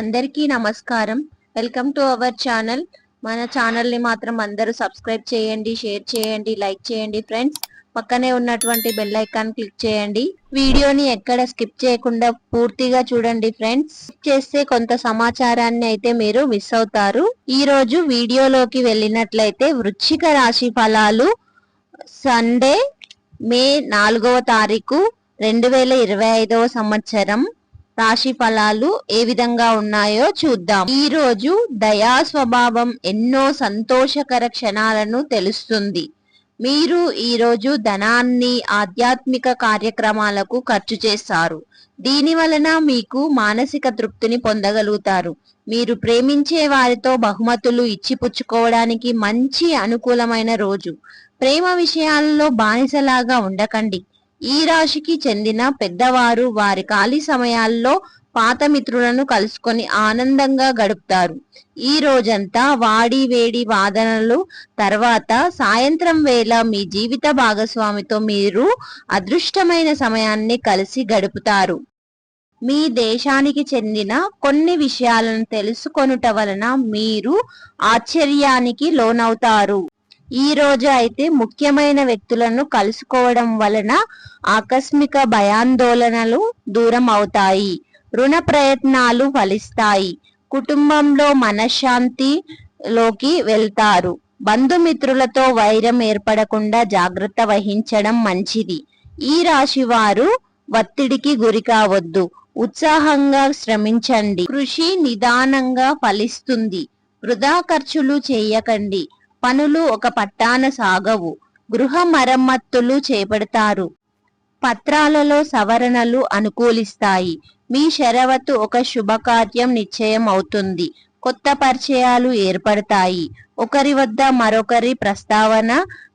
అందరికీ నమస్కారం. Welcome to our channel మన ఛానల్ని మాత్రం అందరూ సబ్స్క్రైబ్ చేయండి షేర్ చేయండి లైక్ చేయండి ఫ్రెండ్స్ పక్కనే ఉన్నటువంటి బెల్ ఐకాన్ క్లిక్ చేయండి. వీడియోని ఎక్కడ స్కిప్ చేయకుండా పూర్తిగా చూడండి ఫ్రెండ్స్ స్కిప్ చేస్తే కొంత సమాచారాన్ని అయితే మీరు మిస్ అవుతారు. ఈ రోజు వీడియోలోకి వెళ్ళినట్లయితే వృశ్చిక రాశి ఫలాలు సండే మే నాలుగవ తారీఖు రెండు వేల ఇరవై ఐదవ సంవత్సరం. రాశి ఫలాలు ఏ విధంగా ఉన్నాయో చూద్దాం. ఈ రోజు దయా స్వభావం ఎన్నో సంతోషకర క్షణాలను తెలుస్తుంది. మీరు ఈరోజు ధనాన్ని ఆధ్యాత్మిక కార్యక్రమాలకు ఖర్చు చేస్తారు. దీని వలన మీకు మానసిక తృప్తిని పొందగలుగుతారు. మీరు ప్రేమించే వారితో బహుమతులు ఇచ్చిపుచ్చుకోవడానికి మంచి అనుకూలమైన రోజు. ప్రేమ విషయాలలో బానిసలాగా ఉండకండి. ఈ రాశికి చెందిన పెద్దవారు వారి ఖాళీ సమయాల్లో పాత మిత్రులను కలుసుకొని ఆనందంగా గడుపుతారు. ఈ రోజంతా వాడి వేడి వాదనలు తర్వాత సాయంత్రం వేళ మీ జీవిత భాగస్వామితో మీరు అదృష్టమైన సమయాన్ని కలిసి గడుపుతారు. మీ దేశానికి చెందిన కొన్ని విషయాలను తెలుసుకొనుట వలన మీరు ఆశ్చర్యానికి లోనవుతారు. ఈ రోజు అయితే ముఖ్యమైన వ్యక్తులను కలుసుకోవడం వలన ఆకస్మిక భయాందోళనలు దూరం అవుతాయి రుణ ప్రయత్నాలు ఫలిస్తాయి కుటుంబంలో మనశ్శాంతిలోకి వెళ్తారు. బంధుమిత్రులతో వైరం ఏర్పడకుండా జాగ్రత్త వహించడం మంచిది. ఈ రాశి వారు ఒత్తిడికి గురి కావద్దు ఉత్సాహంగా శ్రమించండి. కృషి నిదానంగా ఫలిస్తుంది. వృధా ఖర్చులు చేయకండి. పనులు ఒక పట్టాన సాగవు గృహ మరమ్మత్తులు చేపడతారు. పత్రాలలో సవరణలు అనుకూలిస్తాయి. మీ శరవతు ఒక శుభకార్యం నిశ్చయం అవుతుంది కొత్త పరిచయాలు ఏర్పడతాయి. ఒకరి వద్ద మరొకరి ప్రస్తావన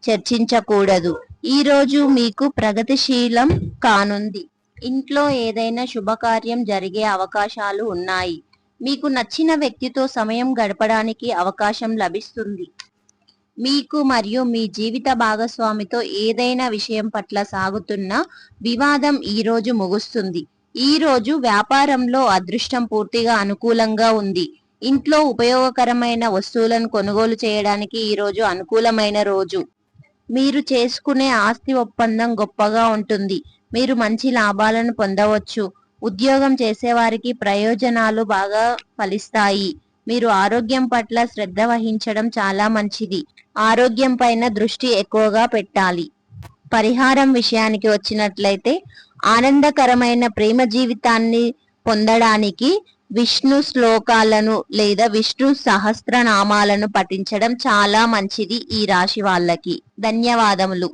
చర్చించకూడదు. ఈరోజు మీకు ప్రగతిశీలం కానుంది. ఇంట్లో ఏదైనా శుభకార్యం జరిగే అవకాశాలు ఉన్నాయి. మీకు నచ్చిన వ్యక్తితో సమయం గడపడానికి అవకాశం లభిస్తుంది. మీకు మరియు మీ జీవిత భాగస్వామితో ఏదైనా విషయం పట్ల సాగుతున్న వివాదం ఈ రోజు ముగుస్తుంది. ఈ రోజు వ్యాపారంలో అదృష్టం పూర్తిగా అనుకూలంగా ఉంది. ఇంట్లో ఉపయోగకరమైన వస్తువులను కొనుగోలు చేయడానికి ఈ రోజు అనుకూలమైన రోజు. మీరు చేసుకునే ఆస్తి ఒప్పందం గొప్పగా ఉంటుంది. మీరు మంచి లాభాలను పొందవచ్చు. ఉద్యోగం చేసేవారికి ప్రయోజనాలు బాగా ఫలిస్తాయి. మీరు ఆరోగ్యం పట్ల శ్రద్ధ వహించడం చాలా మంచిది. ఆరోగ్యం పైన దృష్టి ఎక్కువగా పెట్టాలి. పరిహారం విషయానికి వచ్చినట్లయితే ఆనందకరమైన ప్రేమ జీవితాన్ని పొందడానికి విష్ణు శ్లోకాలను లేదా విష్ణు సహస్రనామాలను పఠించడం చాలా మంచిది ఈ రాశి వాళ్ళకి. ధన్యవాదములు.